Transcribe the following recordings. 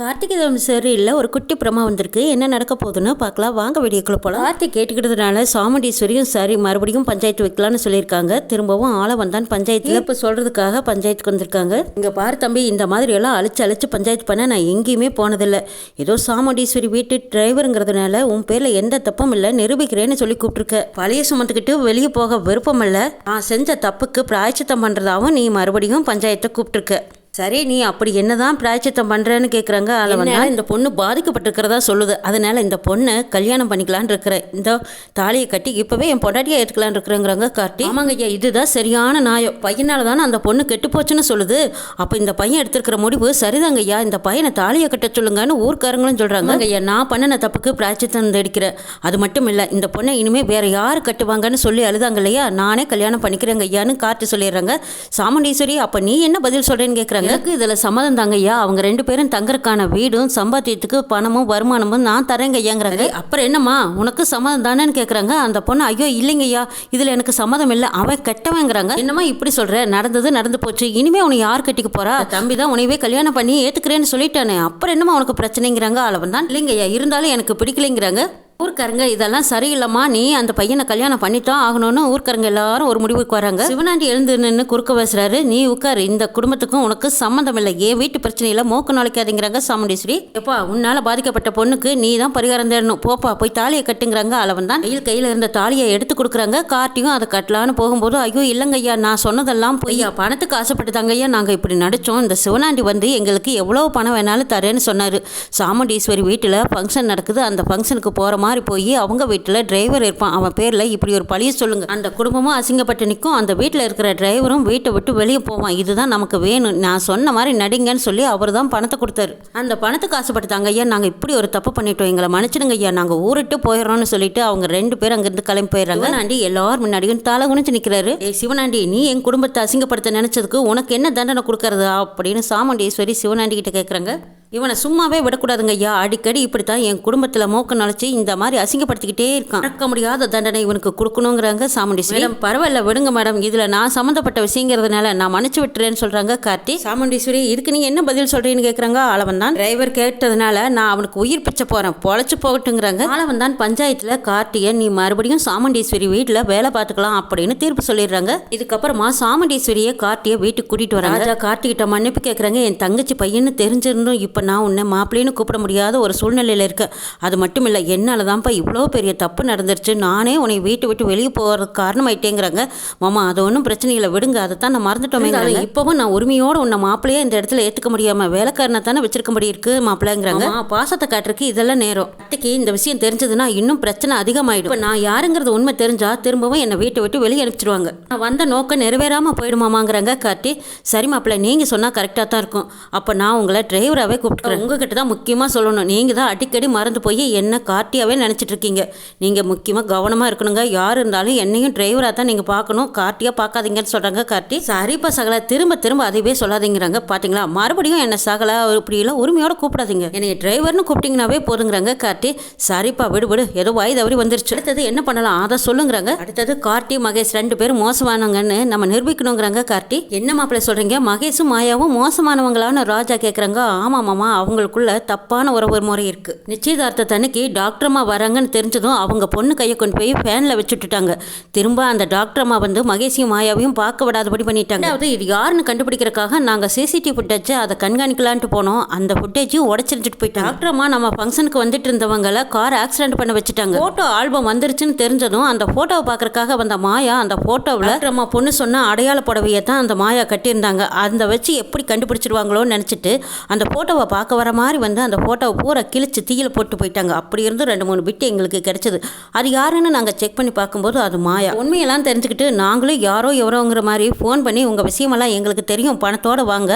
கார்த்திகை தவம் சரியில்லை ஒரு குட்டி பிரமா வந்திருக்கு. என்ன நடக்க போகுதுன்னு பார்க்கலாம். வாங்க வீடியோக்குள்ள போகலாம் கார்த்திக் கேட்டுக்கிட்டதுனால சாமுண்டீஸ்வரியும் சரி மறுபடியும் பஞ்சாயத்து வைக்கலாம்னு சொல்லியிருக்காங்க. திரும்பவும் ஆளை வந்தான் பஞ்சாயத்தில் இப்போ சொல்கிறதுக்காக பஞ்சாயத்துக்கு வந்திருக்காங்க. இங்கே பாரு தம்பி இந்த மாதிரி எல்லாம் அழிச்சு அழிச்சு பஞ்சாயத்து பண்ண நான் எங்கேயுமே போனதில்லை. ஏதோ சாமுண்டீஸ்வரி வீட்டு டிரைவருங்கிறதுனால உன் பேரில் எந்த தப்பும் இல்லை நிரூபிக்கிறேன்னு சொல்லி கூப்பிட்டுருக்க. பழைய சுமந்துக்கிட்டு வெளியே போக விருப்பம் இல்லை. நான் செஞ்ச தப்புக்கு பிராயச்சித்தம் பண்ணுறதாவும் நீ மறுபடியும் பஞ்சாயத்தை கூப்பிட்டுருக்க. சரி நீ அப்படி என்னதான் பிராய்ச்சித்தம் பண்றேன்னு கேக்குறாங்க அதில் வந்து இந்த பொண்ணு பாதிக்கப்பட்டிருக்கிறதா சொல்லுது. அதனால இந்த பொண்ணை கல்யாணம் பண்ணிக்கலான்னு இருக்கிறேன். இந்த தாலியை கட்டி இப்பவே என் பொண்டாட்டியா எடுத்துக்கலான்னு இருக்கிறேங்கிறாங்க கார்த்தி. ஆமாங்க ஐயா இதுதான் சரியான நியாயம். பையனால தானே அந்த பொண்ணு கெட்டு போச்சுன்னு சொல்லுது. அப்போ இந்த பையன் எடுத்திருக்கிற முடிவு சரிதாங்க ஐயா. இந்த பையனை தாலியை கட்ட சொல்லுங்கன்னு ஊர்க்காரங்களும் சொல்றாங்க. ஐயா நான் பண்ணின தப்புக்கு பிராய்ச்சித்தம் தேடிக்கிறேன். அது மட்டும் இல்லை இந்த பொண்ணை இனிமே வேற யார் கட்டுவாங்கன்னு சொல்லி அழுதாங்க இல்லையா? நானே கல்யாணம் பண்ணிக்கிறேங்க ஐயான்னு கார்த்தி சொல்லிடுறாங்க. சாமுண்டீஸ்வரி அப்போ நீ என்ன பதில் சொல்றேன்னு கேட்குறாங்க எனக்கு இதில் சம்மதம் தாங்க ஐயா அவங்க ரெண்டு பேரும் தங்கறக்கான வீடும் சம்பாத்தியத்துக்கு பணமும் வருமானமும் நான் தரேங்க ஐயாங்கிறாங்க. அப்புறம் என்னம்மா? உனக்கு சம்மதம் தானேன்னு கேட்குறாங்க அந்த பொண்ணு ஐயோ இல்லைங்க ஐயா இதில் எனக்கு சம்மதம் இல்லை. அவன் கெட்டவங்கிறாங்க என்னம்மா இப்படி சொல்ற? நடந்தது நடந்து போச்சு. இனிமே உன்னை யார் கட்டிக்க போறா? தம்பி தான் உனையவே கல்யாணம் பண்ணி ஏத்துக்கிறேன்னு சொல்லிட்டானே. அப்புறம் என்னம்மா உனக்கு பிரச்சனைங்கிறாங்க? அளவன் தான் இல்லைங்க ஐயா இருந்தாலும் எனக்கு பிடிக்கலைங்கிறாங்க. ஊர்க்காரங்க இதெல்லாம் சரியில்லைம்மா. நீ அந்த பையனை கல்யாணம் பண்ணித்தான் ஆகணும்னு ஊர்க்காரங்க எல்லாரும் ஒரு முடிவுக்கு வராங்க. சிவனாண்டி எழுந்து நின்று குறுக்க பேசுறாரு. நீ உட்காரு. இந்த குடும்பத்துக்கும் உனக்கு சம்மந்தம் இல்லை ஏன் வீட்டு பிரச்சனையில மூக்கு நாளைக்காதீங்கிறாங்க சாமுண்டீஸ்வரி. எப்பா உன்னால பாதிக்கப்பட்ட பொண்ணுக்கு நீ தான் பரிகாரம் தேடணும். போப்பா போய் தாலியை கட்டுங்கிறாங்க அளவன் தான் கையில் கையில் இருந்த தாலியை எடுத்து கொடுக்குறாங்க. கார்த்தியும் அதை கட்டலான்னு போகும்போது ஐயோ இல்லைங்கய்யா நான் சொன்னதெல்லாம் பொய்யா பணத்துக்கு ஆசைப்பட்டுதாங்கய்யா ஐயா. நாங்கள் இப்படி நடிச்சோம். இந்த சிவனாண்டி வந்து எங்களுக்கு எவ்வளோ பணம் வேணாலும் தரேன்னு சொன்னார். சாமுண்டீஸ்வரி வீட்டில் ஃபங்க்ஷன் நடக்குது. அந்த ஃபங்க்ஷனுக்கு போகிறோமா மாறி போய் அவங்க வீட்டில் டிரைவர் இருப்பான். அவன் பேரில் இப்படி ஒரு பழிய சொல்லுங்க. அந்த குடும்பமும் அசிங்கப்பட்டு நிற்கும் அந்த வீட்டில் இருக்கிற டிரைவரும் வீட்டை விட்டு வெளியே போவான். இதுதான் நமக்கு வேணும். நான் சொன்ன மாதிரி நடிங்கன்னு சொல்லி அவர் தான் பணத்தை கொடுத்தாரு. அந்த பணத்துக்கு ஆசைப்பட்டுதாங்க ஐயா நாங்கள் இப்படி ஒரு தப்பு பண்ணிட்டோம். எங்களை மன்னிச்சிடுங்க ஐயா. நாங்கள் ஊரிட்டு போயிடறோம்னு சொல்லிட்டு அவங்க ரெண்டு பேரும் அங்கேருந்து கிளம்பி போயிடுறாங்க. சிவனாண்டி எல்லாரும் முன்னாடியும் தலை குனிச்சு நிற்கிறாரு ஏ சிவனாண்டி நீ என் குடும்பத்தை அசிங்கப்படுத்த நினைச்சதுக்கு உனக்கு என்ன தண்டனை கொடுக்கறதா? அப்படின்னு சாமுண்டீஸ்வரி சிவனாண்டி கிட்ட கேட்குறாங்க இவனை சும்மாவே விடக்கூடாதுங்க ஐயா. அடிக்கடி இப்படித்தான் என் குடும்பத்தில் மூக்க நுழைச்சி இந்த மாதிரி அசிங்கப்படுத்திக்கிட்டே இருக்கான். மறக்க முடியாத தண்டனை இவனுக்கு கொடுக்கணுங்கிறாங்க சாமுண்டீஸ்வரி. மேடம் பரவாயில்ல விடுங்க மேடம். இதில் நான் சம்மந்தப்பட்ட விஷயங்கிறதுனால நான் மன்னிச்சு விட்டுறேன்னு சொல்கிறாங்க கார்த்தி. சாமுண்டீஸ்வரி இதுக்கு நீ என்ன பதில் சொல்கிறீன்னு கேட்குறாங்க ஆளவன் தான். டிரைவர் கேட்டதுனால நான் அவனுக்கு உயிர் பிச்சை போகிறேன் பொழைச்சு போகட்டுங்கிறாங்க. ஆளவன் தான் பஞ்சாயத்தில் கார்த்தியை நீ மறுபடியும் சாமுண்டீஸ்வரி வீட்டில் வேலை பார்த்துக்கலாம் அப்படின்னு தீர்ப்பு சொல்லிடுறாங்க. இதுக்கப்புறமா சாமுண்டீஸ்வரியை கார்த்தியை வீட்டுக்கு கூட்டிகிட்டு வராங்க. கார்த்திகிட்ட மன்னிப்பு கேட்குறாங்க என் தங்கச்சி பையன்னு தெரிஞ்சிருந்தும் இப்போ நான் உன்னை மாப்பிள்ளைன்னு கூப்பிட முடியாத ஒரு சூழ்நிலையில் இருக்கேன். அது மட்டும் இல்லை என்னால் தான்ப்பா இவ்வளோ பெரிய தப்பு நடந்துருச்சு. நானே உன்னை வீட்டை விட்டு வெளியே போகிறதுக்கு காரணமாயிட்டேங்கிறாங்க. மாமா அது ஒன்றும் பிரச்சனை இல்லை. விடுங்க அதை தான் நான் மறந்துட்டோமே இப்போவும் நான் உரிமையோடு உன்னை மாப்பிள்ளையே இந்த இடத்துல ஏற்றுக்க முடியாமல் வேலைக்காரனை தானே வச்சிருக்க இருக்கு மாப்பிள்ளைங்கிறாங்க. பாசத்தை காட்டுறதுக்கு இதெல்லாம் நேரம். அத்தைக்கு இந்த விஷயம் தெரிஞ்சதுன்னா இன்னும் பிரச்சனை அதிகமாயிடும். இப்போ நான் யாருங்கிறது உண்மை தெரிஞ்சா திரும்பவும் என்னை வீட்டை விட்டு வெளியே அனுப்பிச்சிடுவாங்க நான் வந்த நோக்கம் நிறைவேறாமல் போயிடுமாமாங்கிறாங்க காட்டி சரி மாப்பிள்ளை நீங்கள் சொன்னால் கரெக்டாக தான் இருக்கும். அப்போ நான் உங்களை டிரைவராகவே கூப்பிட்டுக்கிறேன். உங்ககிட்ட தான் முக்கியமாக சொல்லணும். நீங்கள் தான் அடிக்கடி மறந்து போய் என்ன கார்ட்டியாகவே நினச்சிட்டு இருக்கீங்க நீங்கள் முக்கியமாக கவனமாக இருக்கணுங்க. யார் இருந்தாலும் என்னையும் டிரைவராக தான் நீங்கள் பார்க்கணும். கார்ட்டியாக பார்க்காதீங்கன்னு சொல்கிறாங்க கார்த்தி. சரிப்பா சகலா. திரும்ப திரும்ப அதுவே சொல்லாதீங்கிறாங்க. பார்த்தீங்களா மறுபடியும் என்ன சகலா இப்படியெல்லாம் உரிமையோட கூப்பிடாதீங்க. என்னை டிரைவர்னு கூப்பிட்டீங்கன்னாவே போதுங்கிறாங்க கார்த்தி. சரிப்பா விடு விடு. ஏதோ வாய் தவறி வந்துருச்சு. அடுத்தது என்ன பண்ணலாம்? அதை சொல்லுங்கிறாங்க. அடுத்தது கார்த்தி மகேஷ் ரெண்டு பேரும் மோசமானவங்கன்னு நம்ம நிரூபிக்கணுங்கிறாங்க கார்த்தி. என்ன மாப்பிள்ளை சொல்கிறீங்க மகேஷும் மாயாவும் மோசமானவங்களான்னு ராஜா கேட்குறாங்க ஆமாம் மாமா அவங்களுக்குள்ள தப்பான உறவு முறை இருக்கு. நிச்சயதார்த்த தன்னைக்கு டாக்டர்மா வராங்கன்னு தெரிஞ்சதும் அவங்க பொண்ணு கையை கொண்டு போய் ஃபேனில் வச்சுட்டுட்டாங்க. திரும்ப அந்த டாக்டர்மா வந்து மகேஷையும் மாயாவையும் பார்க்க விடாதபடி பண்ணிட்டாங்க. அதாவது இது யாருன்னு கண்டுபிடிக்கிறதுக்காக நாங்கள் சிசிடிவி ஃபுட்டேஜ் அதை கண்காணிக்கலான்ட்டு போனோம். அந்த ஃபுட்டேஜையும் உடச்சிருந்துட்டு போயிட்டாங்க. டாக்டர்மா நம்ம ஃபங்க்ஷனுக்கு வந்துட்டு இருந்தவங்கள கார் ஆக்சிடென்ட் பண்ண வச்சுட்டாங்க. ஃபோட்டோ ஆல்பம் வந்துருச்சுன்னு தெரிஞ்சதும் அந்த ஃபோட்டோவை பார்க்குறக்காக வந்த மாயா அந்த ஃபோட்டோவில் நம்ம பொண்ணு சொன்ன அடையாள புடவையை தான் அந்த மாயா கட்டியிருந்தாங்க. அந்த வச்சு எப்படி கண்டுபிடிச்சிருவாங்களோன்னு நினச்சிட்டு அந்த ஃபோட்டோவை பார்க்க வர மாதிரி வந்து அந்த ஃபோட்டோவை பூரா கிழிச்சு தீயில போட்டு போயிட்டாங்க. அப்படி இருந்து ரெண்டு மூணு பிட்டு எங்களுக்கு கிடைச்சது. அது யாருன்னு நாங்கள் செக் பண்ணி பார்க்கும்போது அது மாயா. உண்மையெல்லாம் தெரிஞ்சுக்கிட்டு நாங்களும் யாரோ எவரோங்கிற மாதிரி ஃபோன் பண்ணி உங்கள் விஷயமெல்லாம் எங்களுக்கு தெரியும். பணத்தோடு வாங்க.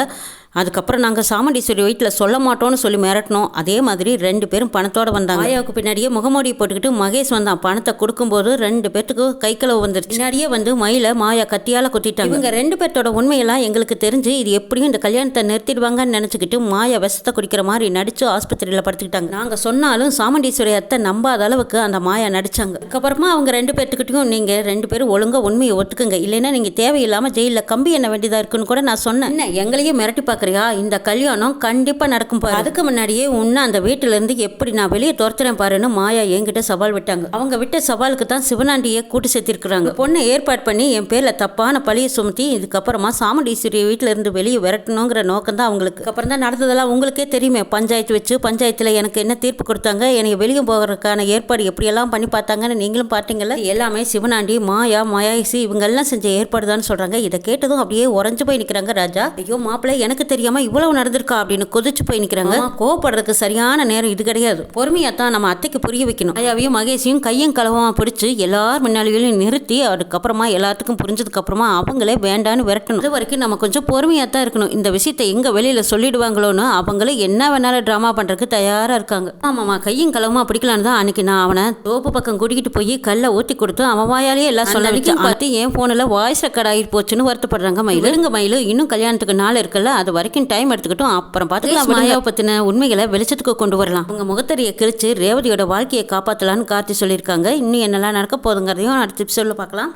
அதுக்கப்புறம் நாங்கள் சாமுண்டீஸ்வரி வீட்டில் சொல்ல மாட்டோம்னு சொல்லி மிரட்டினோம். அதே மாதிரி ரெண்டு பேரும் பணத்தோடு வந்தாங்க. மாயாவுக்கு பின்னாடியே முகமூடி போட்டுக்கிட்டு மகேஷ் வந்தான் பணத்தை கொடுக்கும்போது ரெண்டு பேர்த்துக்கு கை களவு வந்துருச்சு. பின்னாடியே வந்து மயில மாயா கத்தியால் குத்திட்டாங்க. இவங்க ரெண்டு பேர்த்தோட உண்மையெல்லாம் எங்களுக்கு தெரிஞ்சு இது எப்படியும் இந்த கல்யாணத்தை நிறுத்திடுவாங்கன்னு நினச்சிக்கிட்டு மாயா விஷத்தை குடிக்கிற மாதிரி நடிச்சு ஆஸ்பத்திரியில் படுத்துக்கிட்டாங்க. நாங்கள் சொன்னாலும் சாமுண்டீஸ்வரி அத்தை நம்பாத அளவுக்கு அந்த மாயா நடிச்சாங்க. அதுக்கப்புறமா அவங்க ரெண்டு பேர்த்துக்கிட்டையும் நீங்கள் ரெண்டு பேரும் ஒழுங்காக உண்மையை ஒத்துக்குங்க. இல்லைன்னா நீங்கள் தேவையில்லாமல் ஜெயிலில் கம்பி என்ன வேண்டியதாக இருக்குன்னு கூட நான் சொன்னேன். எங்களையே மிரட்டி பார்க்க எதிர்பார்க்கறியா இந்த கல்யாணம் கண்டிப்பா நடக்கும் பாரு. அதுக்கு முன்னாடியே உன்னை அந்த வீட்டுல இருந்து எப்படி நான் வெளியே துரத்துறேன் பாருன்னு மாயா என்கிட்ட சவால் விட்டாங்க. அவங்க விட்ட சவாலுக்கு தான் சிவனாண்டியை கூட்டு சேர்த்திருக்கிறாங்க. பொண்ணை ஏற்பாடு பண்ணி என் பேர்ல தப்பான பழியை சுமத்தி இதுக்கப்புறமா சாமுண்டீஸ்வரி வீட்டுல இருந்து வெளியே விரட்டணுங்கிற நோக்கம் தான் அவங்களுக்கு. அப்புறம் தான் நடந்ததெல்லாம் உங்களுக்கே தெரியுமே. பஞ்சாயத்து வச்சு பஞ்சாயத்துல எனக்கு என்ன தீர்ப்பு கொடுத்தாங்க? எனக்கு வெளியே போகிறதுக்கான ஏற்பாடு எப்படியெல்லாம் பண்ணி பார்த்தாங்கன்னு நீங்களும் பார்த்தீங்கல்ல? எல்லாமே சிவனாண்டி மாயா மாயாசி இவங்க எல்லாம் செஞ்ச ஏற்பாடு தான் சொல்றாங்க. இதை கேட்டதும் அப்படியே உறைஞ்சு போய் நிக்கிறாங்க ராஜா. ஐயோ மாப்பிள்ளை எனக்கு தெரியாம இவ்வளவு நடந்திருக்கா அப்படின்னு கொதிச்சு போய் நிக்கிறாங்க. ஆமா, கோவப்படுறதுக்கு சரியான நேரம் இது கிடையாது. பொறுமையா தான் நம்ம அத்தைக்கு புரிய வைக்கணும். மாயாவையும் மகேஷையும் கையும் களவமா பிடிச்சு எல்லார் முன்னாடியும் நிறுத்தி அதுக்கப்புறமா எல்லாத்துக்கும் புரிஞ்சதுக்கு அப்புறமா அவங்களே வேண்டான்னு விரட்டணும். அது வரைக்கும் நம்ம கொஞ்சம் பொறுமையா தான் இருக்கணும். இந்த விஷயத்தை எங்க வெளியில சொல்லிடுவாங்களோன்னு அவங்களே என்ன வேணாலும் ட்ராமா பண்றதுக்கு தயாரா இருக்காங்க. ஆமாமா கையும் களவுமா பிடிக்கலான்னு தான் அன்னைக்கு நான் அவனை தோப்பு பக்கம் கூட்டிகிட்டு போய் கல்லை ஊத்தி கொடுத்து அவன் வாயாலேயே எல்லாம் சொல்ல வச்சேன். பார்த்து என் போன்ல வாய்ஸ் ரெக்கார்ட் ஆகி போச்சுன்னு வருத்தப்படுறாங்க மயில். இருங்க மயில் இன்னும் கல்யாணத்துக்கு நாள் இருக்குல்ல அது வரைக்கும் டைம் எடுத்துக்கிட்டும் அப்புறம் பார்த்துக்கலாம் மாயாவை பத்தின உண்மைகளை வெளிச்சத்துக்கு கொண்டு வரலாம். உங்க முகத்தறியை கிழிச்சு ரேவதியோட வாழ்க்கையை காப்பாத்தலாம்னு கார்த்தி சொல்லியிருக்காங்க. இன்னும் என்னெல்லாம் நடக்க போதுங்கிறதையும் அடுத்த எபிசோட்ல பார்க்கலாம்.